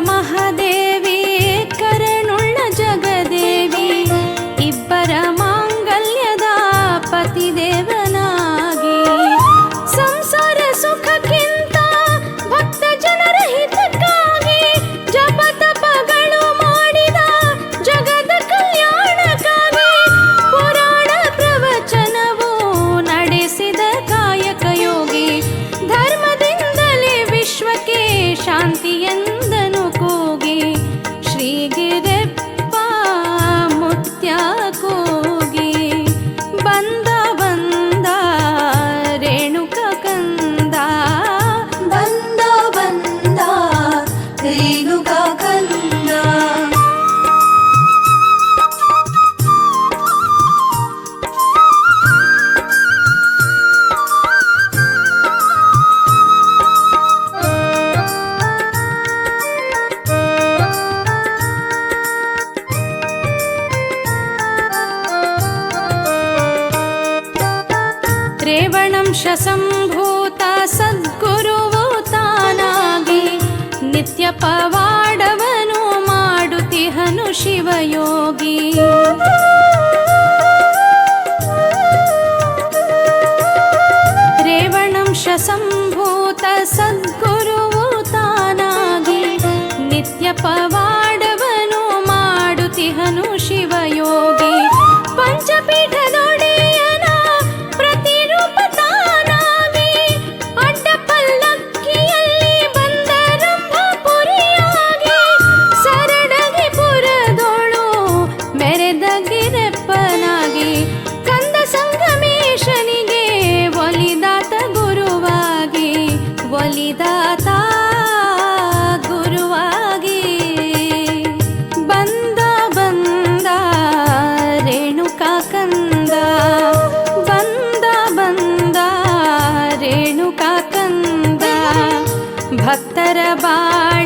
महादेवी कर्ण जगदेवी। श्रेवणं शसंभूता सद्गुरुवतानागे नित्यपवाडवनु माडुति हनु शिवयो ಗಿರಪ್ಪನಾಗಿ ಕಂದ ಸಂಗಮೇಶನಿಗೆ ಒಲಿದಾತ ಗುರುವಾಗಿ ಒಲಿದಾತ ಗುರುವಾಗಿ. ಬಂದ ಬಂದ, ರೇಣುಕಾ ಕಂದ. ಬಂದ ಬಂದ, ರೇಣುಕಾ ಕಂದ. ಭಕ್ತರ ಬಾಳ